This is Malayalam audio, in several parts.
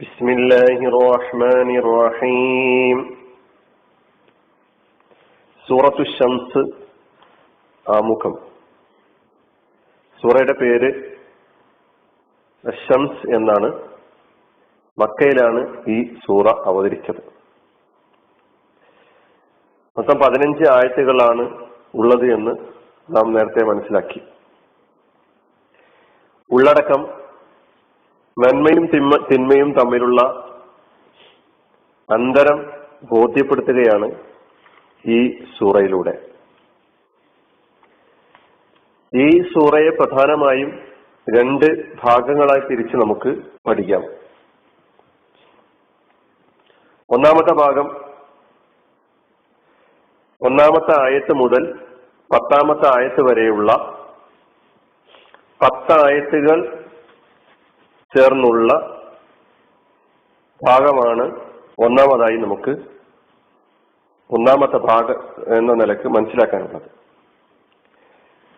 بسم الله الرحمن الرحيم സൂറത്തു ഷംസ് ആമുഖം സൂറയുടെ പേര് ഷംസ് എന്നാണ് മക്കയിലാണ് ഈ സൂറ അവതരിച്ചത് മൊത്തം പതിനഞ്ച് ആയത്തുകളാണ് ഉള്ളത് എന്ന് നാം നേരത്തെ മനസ്സിലാക്കി ഉള്ളടക്കം നന്മയും തിന്മ തിന്മയും തമ്മിലുള്ള അന്തരം ബോധ്യപ്പെടുത്തുകയാണ് ഈ സൂറയിലൂടെ. ഈ സൂറയെ പ്രധാനമായും രണ്ട് ഭാഗങ്ങളായി തിരിച്ച് നമുക്ക് പഠിക്കാം. ഒന്നാമത്തെ ഭാഗം ഒന്നാമത്തെ ആയത്ത് മുതൽ പത്താമത്തെ ആയത്ത് വരെയുള്ള പത്തായത്തുകൾ ചേർന്നുള്ള ഭാഗമാണ് ഒന്നാമതായി നമുക്ക് ഒന്നാമത്തെ ഭാഗ എന്ന നിലയ്ക്ക് മനസ്സിലാക്കാനുള്ളത്.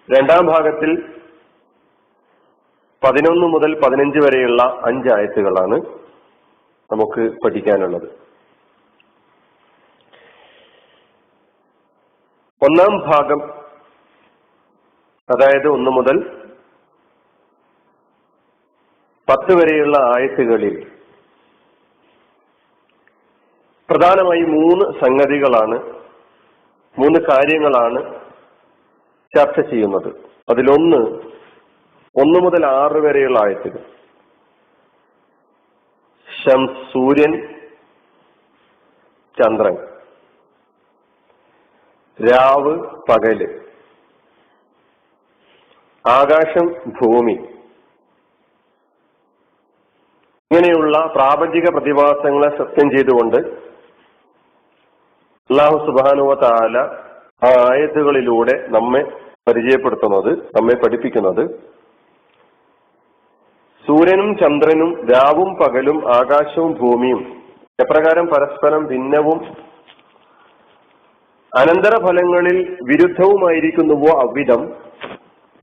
രണ്ടാം ഭാഗത്തിൽ പതിനൊന്ന് മുതൽ പതിനഞ്ച് വരെയുള്ള അഞ്ച് ആയത്തുകളാണ് നമുക്ക് പഠിക്കാനുള്ളത്. ഒന്നാം ഭാഗം അതായത് ഒന്ന് മുതൽ പത്ത് വരെയുള്ള ആയത്തുകളിൽ പ്രധാനമായി മൂന്ന് സംഗതികളാണ് മൂന്ന് കാര്യങ്ങളാണ് ചർച്ച ചെയ്യുന്നത്. അതിലൊന്ന് ഒന്ന് മുതൽ ആറ് വരെയുള്ള ആയത്തുകൾ. ശം സൂര്യൻ ചന്ദ്രൻ. രാവ് പകൽ. ആകാശം ഭൂമി. ഇങ്ങനെയുള്ള പ്രാപഞ്ചിക പ്രതിഭാസങ്ങളെ സത്യം ചെയ്തുകൊണ്ട് അള്ളാഹു സുബാനുവ താല ആ ആയത്തുകളിലൂടെ നമ്മെ പരിചയപ്പെടുത്തുന്നത് നമ്മെ പഠിപ്പിക്കുന്നത്. സൂര്യനും ചന്ദ്രനും രാവും പകലും ആകാശവും ഭൂമിയും എപ്രകാരം പരസ്പരം ഭിന്നവും അനന്തരഫലങ്ങളിൽ വിരുദ്ധവുമായിരിക്കുന്നുവോ അവിധം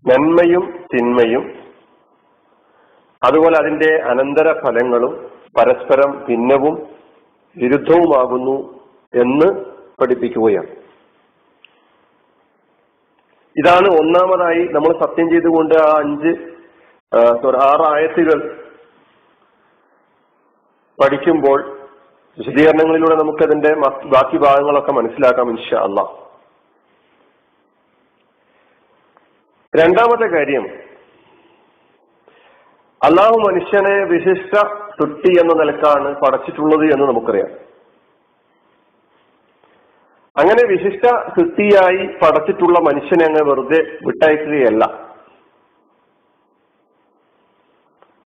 നന്മയും തിന്മയും അതുപോലെ അതിന്റെ അനന്തര ഫലങ്ങളും പരസ്പരം ഭിന്നവും വിരുദ്ധവുമാകുന്നു എന്ന് പഠിപ്പിക്കുകയാണ്. ഇതാണ് ഒന്നാമതായി നമ്മൾ സത്യം ചെയ്തുകൊണ്ട് ആ അഞ്ച് സോറി ആറ് ആയത്തുകൾ പഠിക്കുമ്പോൾ വിശദീകരണങ്ങളിലൂടെ നമുക്കതിന്റെ ബാക്കി ഭാഗങ്ങളൊക്കെ മനസ്സിലാക്കാം ഇൻഷ അല്ല രണ്ടാമത്തെ കാര്യം അള്ളാഹു മനുഷ്യനെ വിശിഷ്ട തുട്ടി എന്ന നിലക്കാണ് പടച്ചിട്ടുള്ളത് എന്ന് നമുക്കറിയാം. അങ്ങനെ വിശിഷ്ട സൃഷ്ടിയായി പടച്ചിട്ടുള്ള മനുഷ്യനെ അങ്ങ് വെറുതെ വിട്ടയക്കുകയല്ല.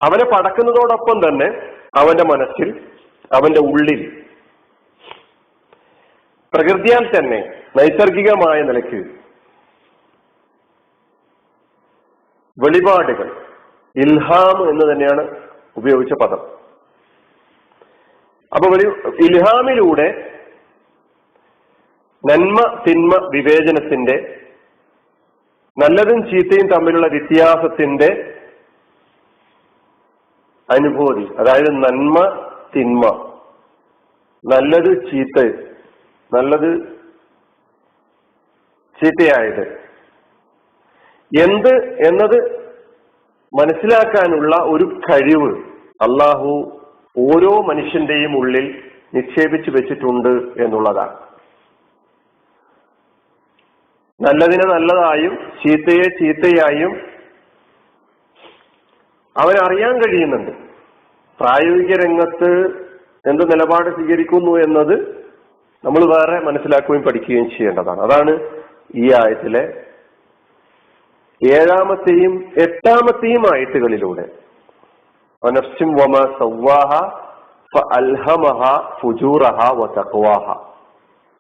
അവനെ പടക്കുന്നതോടൊപ്പം തന്നെ അവന്റെ മനസ്സിൽ അവന്റെ ഉള്ളിൽ പ്രകൃതിയാൽ തന്നെ നൈസർഗികമായ നിലയ്ക്ക് വെളിപാടുകൾ ഇൽഹാം എന്ന് തന്നെയാണ് ഉപയോഗിച്ച പദം. അപ്പൊ ഒരു ഇൽഹാമിലൂടെ നന്മ തിന്മ വിവേചനത്തിന്റെ നല്ലതും ചീത്തയും തമ്മിലുള്ള വ്യത്യാസത്തിന്റെ അനുഭൂതി അതായത് നന്മ തിന്മ നല്ലത് ചീത്ത നല്ലത് ചീത്തയായത്. എന്ത് എന്നത് മനസ്സിലാക്കാനുള്ള ഒരു കഴിവ് അള്ളാഹു ഓരോ മനുഷ്യന്റെയും ഉള്ളിൽ നിക്ഷേപിച്ചു വെച്ചിട്ടുണ്ട് എന്നുള്ളതാണ്. നല്ലതിനെ നല്ലതായും ചീത്തയെ ചീത്തയായും അവനറിയാൻ കഴിയുന്നുണ്ട്. പ്രായോഗിക രംഗത്ത് എന്ത് നിലപാട് സ്വീകരിക്കുന്നു എന്നത് നമ്മൾ വേറെ മനസ്സിലാക്കുകയും പഠിക്കുകയും ചെയ്യേണ്ടതാണ്. അതാണ് ഈ ആയത്തിലെ ഏഴാമത്തെയും എട്ടാമത്തെയും ആയത്തുകളിലൂടെ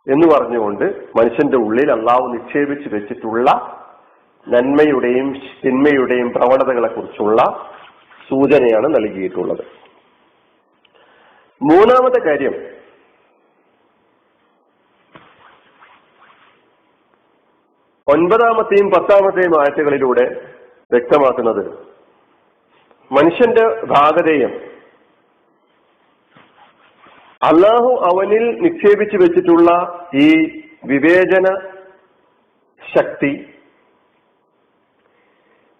എന്ന് പറഞ്ഞുകൊണ്ട് മനുഷ്യന്റെ ഉള്ളിൽ അള്ളാഹു നിക്ഷേപിച്ചു വെച്ചിട്ടുള്ള നന്മയുടെയും തിന്മയുടെയും പ്രവണതകളെ കുറിച്ചുള്ള സൂചനയാണ് നൽകിയിട്ടുള്ളത്. മൂന്നാമത്തെ കാര്യം ഒൻപതാമത്തെയും പത്താമത്തെയും ആഴ്ചകളിലൂടെ വ്യക്തമാക്കുന്നത് മനുഷ്യന്റെ ഭാഗതയും അള്ളാഹു അവനിൽ നിക്ഷേപിച്ചു വെച്ചിട്ടുള്ള ഈ വിവേചന ശക്തി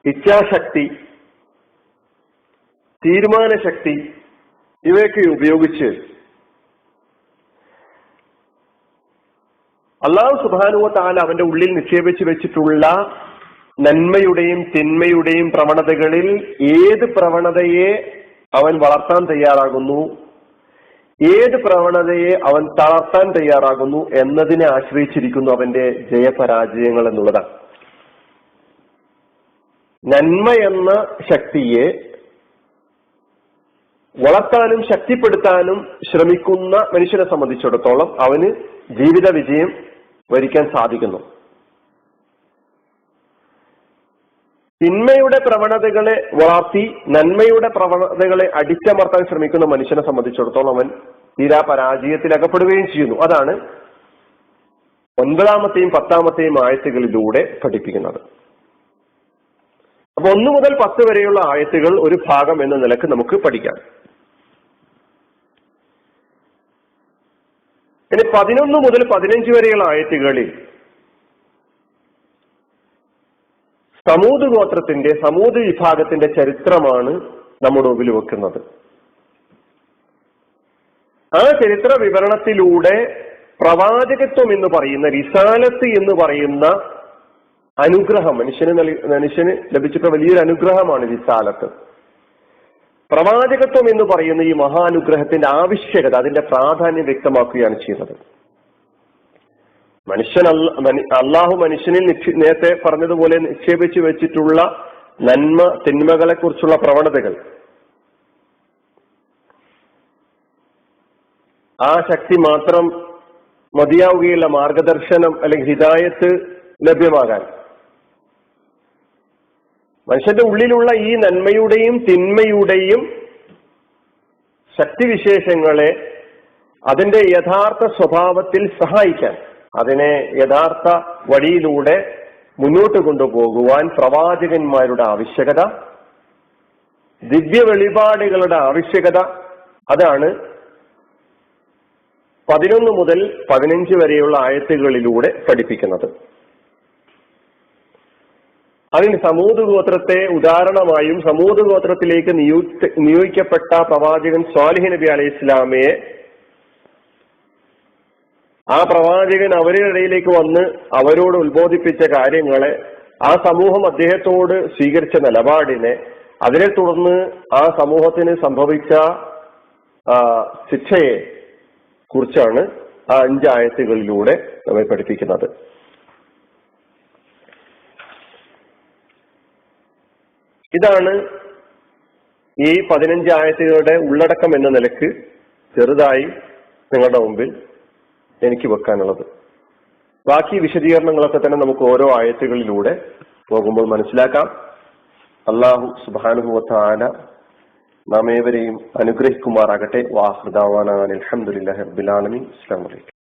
ഇച്ഛാശക്തി തീരുമാന ശക്തി ഇവയൊക്കെ ഉപയോഗിച്ച് അള്ളാഹു സുബാനുവ താല അവന്റെ ഉള്ളിൽ നിക്ഷേപിച്ചു വെച്ചിട്ടുള്ള നന്മയുടെയും തിന്മയുടെയും പ്രവണതകളിൽ ഏത് പ്രവണതയെ അവൻ വളർത്താൻ തയ്യാറാകുന്നു? ഏത് പ്രവണതയെ അവൻ തളർത്താൻ തയ്യാറാകുന്നു എന്നതിനെ ആശ്രയിച്ചിരിക്കുന്നു അവന്റെ ജയപരാജയങ്ങൾ എന്നുള്ളതാണ്. നന്മ എന്ന ശക്തിയെ വളർത്താനും ശക്തിപ്പെടുത്താനും ശ്രമിക്കുന്ന മനുഷ്യനെ സംബന്ധിച്ചിടത്തോളം അവന് ജീവിത വിജയം വരിക്കാൻ സാധിക്കുന്നു. തിന്മയുടെ പ്രവണതകളെ വളർത്തി നന്മയുടെ പ്രവണതകളെ അടിച്ചമർത്താൻ ശ്രമിക്കുന്ന മനുഷ്യനെ സംബന്ധിച്ചിടത്തോളം അവൻ തീരാ പരാജയത്തിൽ അകപ്പെടുകയും ചെയ്യുന്നു. അതാണ് ഒൻപതാമത്തെയും പത്താമത്തെയും ആയത്തുകളിലൂടെ പഠിപ്പിക്കുന്നത്. അപ്പൊ ഒന്നു മുതൽ പത്ത് വരെയുള്ള ആയത്തുകൾ ഒരു ഭാഗം എന്ന നിലയ്ക്ക് നമുക്ക് പഠിക്കാം. പതിനൊന്ന് മുതൽ പതിനഞ്ച് വരെയുള്ള ആയത്തുകളിൽ സമൂത് ഗോത്രത്തിന്റെ സമൂത് വിഭാഗത്തിന്റെ ചരിത്രമാണ് നമ്മുടെ മുമ്പിൽ വെക്കുന്നത്. ആ ചരിത്ര വിവരണത്തിലൂടെ പ്രവാചകത്വം എന്ന് പറയുന്ന റിസാലത്ത് എന്ന് പറയുന്ന അനുഗ്രഹം മനുഷ്യന് മനുഷ്യന് ലഭിച്ചിട്ടുള്ള വലിയൊരു അനുഗ്രഹമാണ് റിസാലത്ത്. പ്രവാചകത്വം എന്ന് പറയുന്ന ഈ മഹാനുഗ്രഹത്തിന്റെ ആവശ്യകത അതിന്റെ പ്രാധാന്യം വ്യക്തമാക്കുകയാണ് ചെയ്യുന്നത്. മനുഷ്യൻ അള്ളാഹു മനുഷ്യനിൽ നേരത്തെ പറഞ്ഞതുപോലെ നിക്ഷേപിച്ചു വെച്ചിട്ടുള്ള നന്മ തിന്മകളെ കുറിച്ചുള്ള പ്രവണതകൾ. ആ ശക്തി മാത്രം മതിയാവുകയില്ല മാർഗദർശനം അല്ലെങ്കിൽ ഹിതായത്ത് ലഭ്യമാകാൻ. മനുഷ്യന്റെ ഉള്ളിലുള്ള ഈ നന്മയുടെയും തിന്മയുടെയും ശക്തിവിശേഷങ്ങളെ അതിന്റെ യഥാർത്ഥ സ്വഭാവത്തിൽ സഹായിക്കാൻ അതിനെ യഥാർത്ഥ വഴിയിലൂടെ മുന്നോട്ട് കൊണ്ടുപോകുവാൻ പ്രവാചകന്മാരുടെ ആവശ്യകത ദിവ്യ വെളിപാടുകളുടെ ആവശ്യകത അതാണ് പതിനൊന്ന് മുതൽ പതിനഞ്ച് വരെയുള്ള ആയത്തുകളിലൂടെ പഠിപ്പിക്കുന്നത്. അതിന് സമൂത് ഗോത്രത്തെ ഉദാഹരണമായും സമൂത് ഗോത്രത്തിലേക്ക് നിയോഗിക്കപ്പെട്ട പ്രവാചകൻ സ്വാലിഹ് നബി അലൈഹി ഇസ്ലാമയെ ആ പ്രവാചകൻ അവരുടെ ഇടയിലേക്ക് വന്ന് അവരോട് ഉത്ബോധിപ്പിച്ച കാര്യങ്ങളെ ആ സമൂഹം അദ്ദേഹത്തോട് സ്വീകരിച്ച നിലപാടിനെ അതിനെ തുടർന്ന് ആ സമൂഹത്തിന് സംഭവിച്ച ശിക്ഷയെ കുറിച്ചാണ് ആ അഞ്ചായത്തുകളിലൂടെ നമ്മെ പഠിപ്പിക്കുന്നത്. ഇതാണ് ഈ പതിനഞ്ച് ആയത്തുകളുടെ ഉള്ളടക്കം എന്ന നിലയ്ക്ക് ചെറുതായി നിങ്ങളുടെ മുമ്പിൽ എനിക്ക് വെക്കാനുള്ളത്. ബാക്കി വിശദീകരണങ്ങളൊക്കെ തന്നെ നമുക്ക് ഓരോ ആയത്തുകളിലൂടെ പോകുമ്പോൾ മനസ്സിലാക്കാം. അള്ളാഹു സുബാനുഭവത്താന നാം ഏവരെയും അനുഗ്രഹിക്കുമാറാകട്ടെ. വാഹൃദാവാനാൻ അലഹമുല്ലാ റബ്ബിലാലമി അസ്ലാം വലൈക്കും